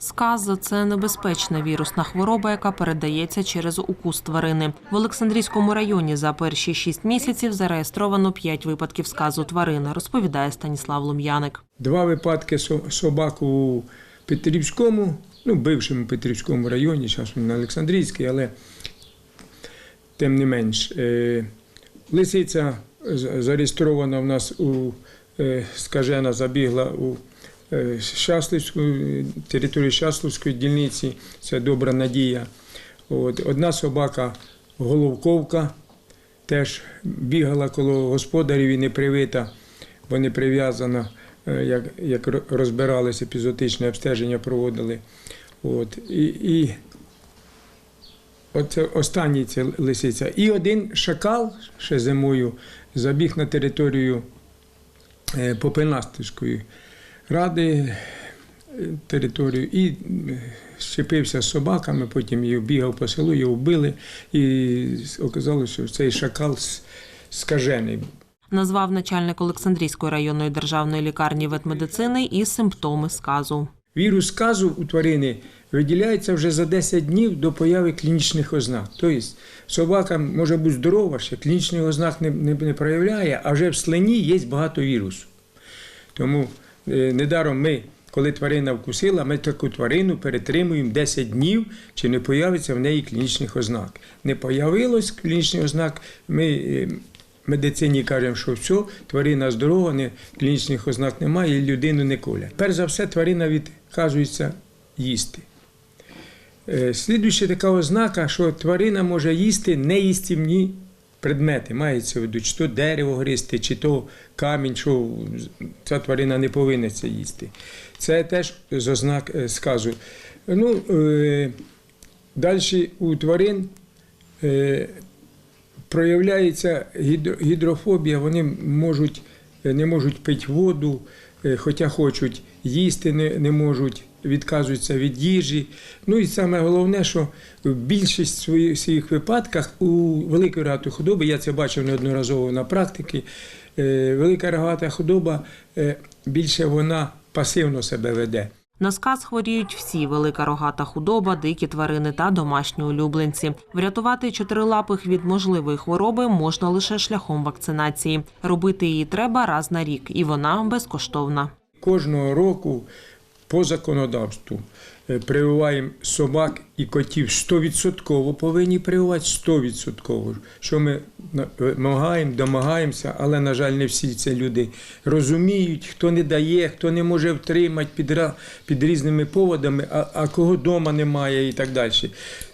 Сказ це небезпечна вірусна хвороба, яка передається через укус тварини. В Олександрійському районі за перші шість місяців зареєстровано п'ять випадків сказу тварини, розповідає Станіслав Лум'яник. Два випадки со- собак у Петрівському, ну, бившому Петрівському районі, зараз він на Олександрійській, але тим не менш. Е, Лисиця зареєстрована в нас у е, скажена, забігла у е, Щасливську, е, територію Щасливської дільниці, це добра надія. От, одна собака головковка теж бігала коло господарів і не привита, бо не прив'язана, е, як, як розбиралися, епізотичне обстеження проводили. От, і, і Оце останній це лисиця. І один шакал ще зимою забіг на територію е, Попеластівської ради е, територію і е, щепився з собаками, потім його бігав по селу, його вбили, і оказалося, що цей шакал скажений. Назвав начальник Олександрійської районної державної лікарні ветмедицини і симптоми сказу. Вірус сказу у тварини виділяється вже за 10 днів до появи клінічних ознак. Тобто собака може бути здорова, ще клінічних ознак не, не, не проявляє, а вже в слині є багато вірусу. Тому недаром ми, коли тварина вкусила, ми таку тварину перетримуємо 10 днів, чи не появиться в неї клінічних ознак. Не появилось клінічних ознак, ми е, медицині кажемо, що все, тварина здорова, клінічних ознак немає, і людину не колять. Перш за все, тварина відказується їсти. Е, Слідуюча така ознака, що тварина може їсти неїстівні предмети. Мається в виду, чи то дерево гризти, чи то камінь, що ця тварина не повинна це їсти. Це теж з ознак е, сказу. Ну, е, далі у тварин е, проявляється гідрофобія, вони можуть, е, не можуть пити воду, е, хоча хочуть їсти, не, не можуть, відказуються від їжі. Ну і саме головне, що в більшість своїх своїх випадках у великої рогатої худоби, я це бачив неодноразово на практиці, е, велика рогата худоба е, більше вона пасивно себе веде. На сказ хворіють всі велика рогата худоба, дикі тварини та домашні улюбленці. Врятувати чотирилапих від можливої хвороби можна лише шляхом вакцинації. Робити її треба раз на рік, і вона безкоштовна. Кожного року по законодавству прививаємо собак і котів 100% повинні прививати 100%. Що ми вимагаємо, домагаємося, але, на жаль, не всі ці люди розуміють, хто не дає, хто не може втримати під, під різними поводами, а, а кого вдома немає і так далі.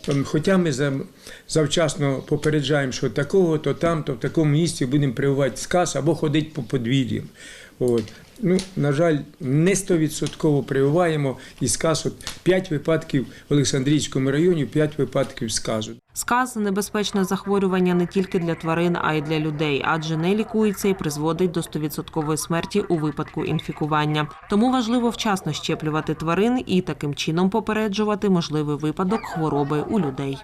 Ем, Хоча ми за- завчасно попереджаємо, що такого, то там, то в такому місці будемо прививати сказ або ходити по подвір'ям. Ну, на жаль, не 100% прививаємо і сказ. От 5 випадків в Олександрійському районі, п'ять випадків сказу. Сказ небезпечне захворювання не тільки для тварин, а й для людей, адже не лікується і призводить до 100% смерті у випадку інфікування. Тому важливо вчасно щеплювати тварин і таким чином попереджувати можливий випадок хвороби у людей.